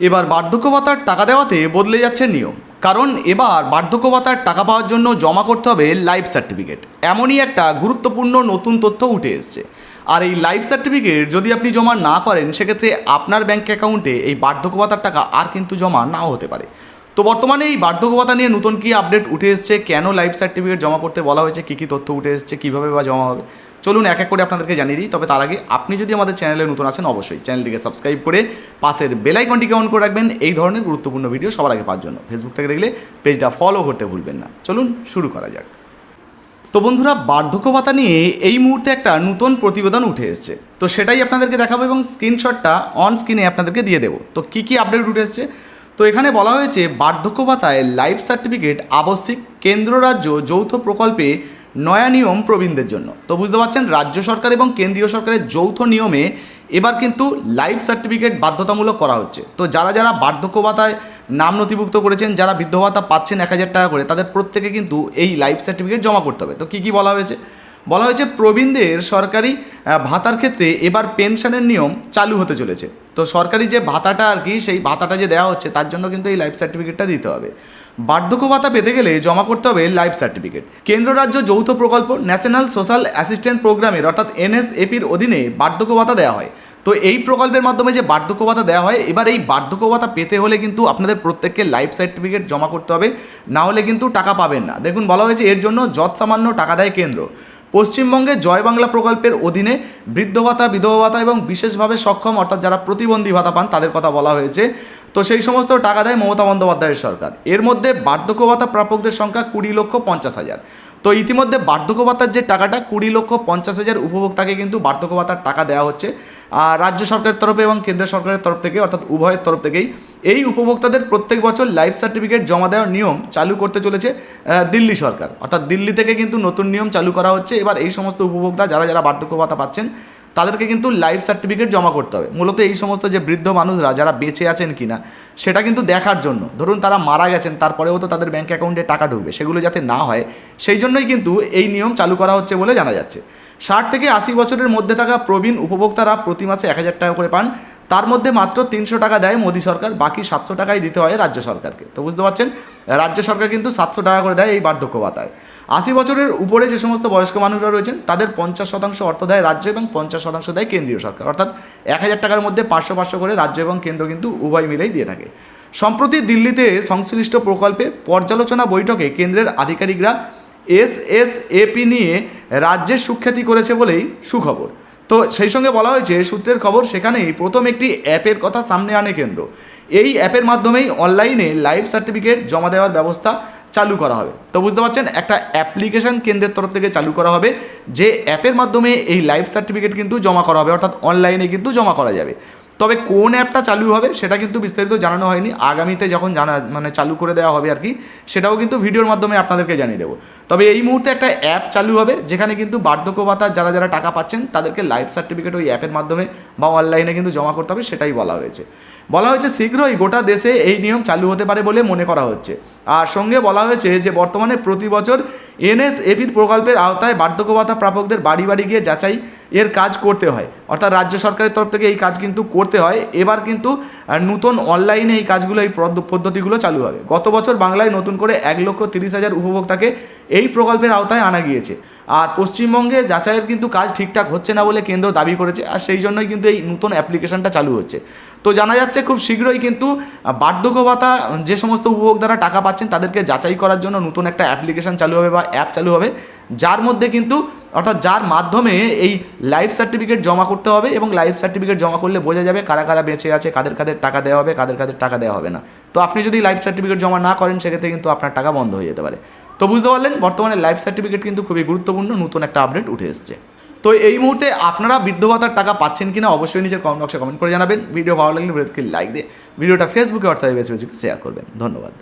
এবার বার্ধক্য ভাতার টাকা দেওয়াতে বদলে যাচ্ছে নিয়ম। কারণ এবার বার্ধক্য ভাতার টাকা পাওয়ার জন্য জমা করতে হবে লাইফ সার্টিফিকেট। এমনই একটা গুরুত্বপূর্ণ নতুন তথ্য উঠে এসছে। আর এই লাইফ সার্টিফিকেট যদি আপনি জমা না করেন, সেক্ষেত্রে আপনার ব্যাঙ্ক অ্যাকাউন্টে এই বার্ধক্য ভাতার টাকা আর কিন্তু জমা নাও হতে পারে। তো বর্তমানে এই বার্ধক্য ভাতা নিয়ে নতুন কি আপডেট উঠে এসছে? কেন লাইফ সার্টিফিকেট জমা করতে বলা হয়েছে? কী কী তথ্য উঠে এসছে? কীভাবে বা জমা হবে? চলুন এক এক করে আপনাদেরকে জানিয়ে দিই, তবে তার আগে আপনি যদি আমাদের চ্যানেলে নতুন আছেন, অবশ্যই চ্যানেলটিকে সাবস্ক্রাইব করে পাশের বেলাইকনটিকে অন করে রাখবেন। এই ধরনের গুরুত্বপূর্ণ ভিডিও সবার আগে পাওয়ার জন্য। ফেসবুক থেকে দেখলে পেজটা ফলো করতে ভুলবেন না। চলুন শুরু করা যাক। তো বন্ধুরা বার্ধক্য ভাতা নিয়ে এই মুহূর্তে একটা নতুন প্রতিবেদন উঠে এসেছে। তো সেটাই আপনাদেরকে দেখাবো এবং স্ক্রিনশটটা অন স্ক্রিনে আপনাদেরকে দিয়ে দেবো। তো কী কী আপডেট উঠে এসেছে? তো এখানে বলা হয়েছে বার্ধক্য ভাতায় লাইফ সার্টিফিকেট আবশ্যিক কেন্দ্র, রাজ্য, যৌথ প্রকল্পে নয়া নিয়ম প্রবীণদের জন্য। তো বুঝতে পারছেন, রাজ্য সরকার এবং কেন্দ্রীয় সরকারের যৌথ নিয়মে এবার কিন্তু লাইফ সার্টিফিকেট বাধ্যতামূলক করা হচ্ছে। তো যারা যারা বার্ধক্য ভাতায় নাম নথিভুক্ত করেছেন, যারা বৃদ্ধ ভাতা পাচ্ছেন এক হাজার টাকা করে, তাদের প্রত্যেকে কিন্তু এই লাইফ সার্টিফিকেট জমা করতে হবে। তো কী কী বলা হয়েছে? বলা হয়েছে প্রবীণদের সরকারি ভাতার ক্ষেত্রে এবার পেনশনের নিয়ম চালু হতে চলেছে। তো সরকারি যে ভাতাটা আর কি, সেই ভাতাটা যে দেওয়া হচ্ছে, তার জন্য কিন্তু এই লাইফ সার্টিফিকেটটা দিতে হবে। বার্ধক্য ভাতা পেতে গেলে জমা করতে হবে লাইফ সার্টিফিকেট কেন্দ্র, রাজ্য যৌথ প্রকল্প ন্যাশনাল সোশ্যাল অ্যাসিস্ট্যান্ট প্রোগ্রামের অর্থাৎ এনএসএপির অধীনে বার্ধক্য ভাতা দেওয়া হয়। তো এই প্রকল্পের মাধ্যমে যে বার্ধক্য ভাতা দেওয়া হয়, এবার এই বার্ধক্য ভাতা পেতে হলে কিন্তু আপনাদের প্রত্যেককে লাইফ সার্টিফিকেট জমা করতে হবে। না হলে কিন্তু টাকা পাবেন না। দেখুন, বলা হয়েছে এর জন্য যৎ সামান্য টাকা দেয় কেন্দ্র। পশ্চিমবঙ্গে জয় বাংলা প্রকল্পের অধীনে বৃদ্ধ ভাতা, বিধবা ভাতা এবং বিশেষভাবে সক্ষম, অর্থাৎ যারা প্রতিবন্ধী ভাতা পান, তাদের কথা বলা হয়েছে। তো সেই সমস্ত টাকা দেয় মমতা বন্দ্যোপাধ্যায়ের সরকার। এর মধ্যে বার্ধক্য ভাতা প্রাপকদের সংখ্যা কুড়ি লক্ষ পঞ্চাশ হাজার। তো ইতিমধ্যে বার্ধক্য ভাতার যে টাকাটা কুড়ি লক্ষ পঞ্চাশ হাজার উপভোক্তাকে কিন্তু বার্ধক্য ভাতার টাকা দেওয়া হচ্ছে। রাজ্য সরকারের তরফে এবং কেন্দ্র সরকারের তরফ থেকে, অর্থাৎ উভয়ের তরফ থেকেই এই উপভোক্তাদের প্রত্যেক বছর লাইফ সার্টিফিকেট জমা দেওয়ার নিয়ম চালু করতে চলেছে দিল্লি সরকার। অর্থাৎ দিল্লি থেকে কিন্তু নতুন নিয়ম চালু করা হচ্ছে। এবার এই সমস্ত উপভোক্তা যারা যারা বার্ধক্য ভাতা পাচ্ছেন, তাদেরকে কিন্তু লাইফ সার্টিফিকেট জমা করতে হবে। মূলত এই সমস্ত যে বৃদ্ধ মানুষরা যারা বেঁচে আছেন কিনা, সেটা কিন্তু দেখার জন্য। ধরুন তারা মারা গেছেন, তারপরেও তো তাদের ব্যাঙ্ক অ্যাকাউন্টে টাকা ঢুকবে, সেগুলো যাতে না হয়, সেই জন্যই কিন্তু এই নিয়ম চালু করা হচ্ছে বলে জানা যাচ্ছে। ষাট থেকে আশি বছরের মধ্যে থাকা প্রবীণ উপভোক্তারা প্রতি মাসে এক হাজার টাকা করে পান। তার মধ্যে মাত্র তিনশো টাকা দেয় মোদী সরকার, বাকি সাতশো টাকাই দিতে হয় রাজ্য সরকারকে। তো বুঝতে পারছেন? রাজ্য সরকার কিন্তু সাতশো টাকা করে দেয় এই বার্ধক্য ভাতায়। আশি বছরের উপরে যে সমস্ত বয়স্ক মানুষরা রয়েছেন, তাদের পঞ্চাশ শতাংশ অর্থ দেয় রাজ্য এবং পঞ্চাশ শতাংশ দেয় কেন্দ্রীয় সরকার। অর্থাৎ এক হাজার টাকার মধ্যে পাঁচশো পাঁচশো করে রাজ্য এবং কেন্দ্র কিন্তু উভয় মিলেই দিয়ে থাকে। সম্প্রতি দিল্লিতে সংশ্লিষ্ট প্রকল্পে পর্যালোচনা বৈঠকে কেন্দ্রের আধিকারিকরা এস এস এপি নিয়ে রাজ্যের সুখ্যাতি করেছে বলেই সুখবর। তো সেই সঙ্গে বলা হয়েছে, সূত্রের খবর সেখানেই প্রথম একটি অ্যাপের কথা সামনে আনে কেন্দ্র। এই অ্যাপের মাধ্যমেই অনলাইনে লাইভ সার্টিফিকেট জমা দেওয়ার ব্যবস্থা চালু করা হবে। তো বুঝতে পারছেন, একটা অ্যাপ্লিকেশন কেন্দ্রের তরফ থেকে চালু করা হবে, যে অ্যাপের মাধ্যমে এই লাইভ সার্টিফিকেট কিন্তু জমা করা হবে, অর্থাৎ অনলাইনে কিন্তু জমা করা যাবে। তবে কোন অ্যাপটা চালু হবে সেটা কিন্তু বিস্তারিত জানানো হয়নি। আগামীতে যখন জানা মানে চালু করে দেওয়া হবে আর কি, সেটাও কিন্তু ভিডিওর মাধ্যমে আপনাদেরকে জানিয়ে দেবো। তবে এই মুহূর্তে একটা অ্যাপ চালু হবে, যেখানে কিন্তু বার্ধক্য ভাতা যারা যারা টাকা পাচ্ছেন, তাদেরকে লাইফ সার্টিফিকেট ওই অ্যাপের মাধ্যমে বা অনলাইনে কিন্তু জমা করতে হবে, সেটাই বলা হয়েছে। বলা হয়েছে শীঘ্রই গোটা দেশে এই নিয়ম চালু হতে পারে বলে মনে করা হচ্ছে। আর সঙ্গে বলা হয়েছে যে বর্তমানে প্রতি বছর এনএসএপির প্রকল্পের আওতায় বার্ধক্য ভাতা প্রাপকদের বাড়ি বাড়ি গিয়ে যাচাই এর কাজ করতে হয়। অর্থাৎ রাজ্য সরকারের তরফ থেকে এই কাজ কিন্তু করতে হয়। এবার কিন্তু নতুন অনলাইনে এই কাজগুলো, এই পদ্ধ- পদ্ধতিগুলো চালু হবে। গত বছর বাংলায় নতুন করে এক লক্ষ তিরিশ হাজার উপভোক্তাকে এই প্রকল্পের আওতায় আনা গিয়েছে। আর পশ্চিমবঙ্গে যাচাইয়ের কিন্তু কাজ ঠিকঠাক হচ্ছে না বলে কেন্দ্র দাবি করেছে। আর সেই জন্যই কিন্তু এই নতুন অ্যাপ্লিকেশনটা চালু হচ্ছে। তো জানা যাচ্ছে খুব শীঘ্রই কিন্তু বার্ধক্য ভাতা যে সমস্ত উপভোক্তারা টাকা পাচ্ছেন তাদেরকে যাচাই করার জন্য নতুন একটা অ্যাপ্লিকেশন চালু হবে বা অ্যাপ চালু হবে, যার মধ্যে কিন্তু, অর্থাৎ যার মাধ্যমে এই লাইফ সার্টিফিকেট জমা করতে হবে এবং লাইফ সার্টিফিকেট জমা করলে বোঝা যাবে কারা কারা বেঁচে আছে, কাদের কাদের টাকা দেওয়া হবে, কাদের কাদের টাকা দেওয়া হবে না। তো আপনি যদি লাইফ সার্টিফিকেট জমা না করেন, সেক্ষেত্রে কিন্তু আপনার টাকা বন্ধ হয়ে যেতে পারে। তো বুঝতে পারলেন, বর্তমানে লাইফ সার্টিফিকেট কিন্তু খুবই গুরুত্বপূর্ণ, নতুন একটা আপডেট উঠে এসছে। তো এই মুহূর্তে আপনারা বৃদ্ধ ভাতার টাকা পাচ্ছেন কিনা অবশ্যই নিজের কমেন্ট বক্সে কমেন্ট করে জানাবেন। ভিডিও ভালো লাগলে লাইক দিয়ে। ভিডিওটা ফেসবুকে হোয়াটসঅ্যাপে বেশি বেশি শেয়ার করবেন। ধন্যবাদ।